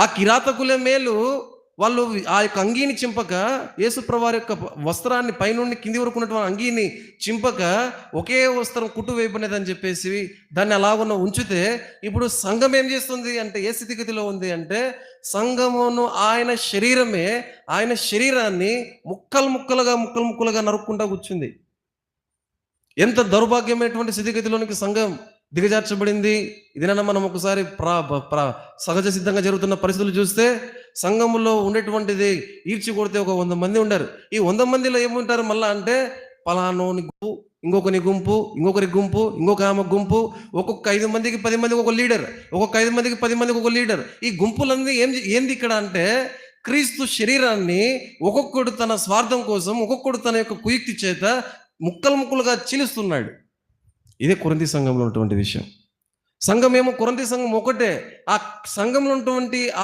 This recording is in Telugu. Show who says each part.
Speaker 1: ఆ కిరాతకుల మేలు వాళ్ళు ఆ యొక్క అంగీని చింపక యేసుప్రవారి యొక్క వస్త్రాన్ని పైనుండి కింది వరకు ఉన్నటువంటి అంగీని చింపక ఒకే వస్త్రం కుట్టు వేయబడినదని చెప్పేసి దాన్ని అలాగున్న ఉంచితే ఇప్పుడు సంఘం ఏం చేస్తుంది అంటే ఏ స్థితిగతిలో ఉంది అంటే సంఘమును ఆయన శరీరమే ఆయన శరీరాన్ని ముక్కలు ముక్కలుగా ముక్కలు ముక్కలుగా నరుక్కుంటా కూర్చుంది. ఎంత దౌర్భాగ్యమైనటువంటి స్థితిగతిలోనికి సంఘం దిగజార్చబడింది. ఇదేనన్నా మనం ఒకసారి ప్రా ప్రా సహజ సిద్ధంగా జరుగుతున్న పరిస్థితులు చూస్తే సంఘంలో ఉండేటువంటిది ఈడ్చి కొడితే ఒక వంద మంది ఉండారు. ఈ వంద మందిలో ఏముంటారు మళ్ళా అంటే పలానోని గుంపు ఇంకొకని గుంపు ఇంకొకరి గుంపు ఇంకొక ఆమె గుంపు ఒక్కొక్క ఐదు మందికి పది మందికి ఒక లీడర్ ఒక్కొక్క ఐదు మందికి పది మందికి ఒక లీడర్. ఈ గుంపులన్నీ ఏం ఏంది ఇక్కడ అంటే క్రీస్తు శరీరాన్ని ఒక్కొక్కడు తన స్వార్థం కోసం ఒక్కొక్కడు తన యొక్క కుయుక్తి చేత ముక్కలు ముక్కలుగా చీలుస్తున్నాడు. ఇదే కొరంతి సంఘంలో ఉన్నటువంటి విషయం. సంఘం ఏమో కొరంతి సంఘం ఒకటే. ఆ సంఘంలో ఉన్నటువంటి ఆ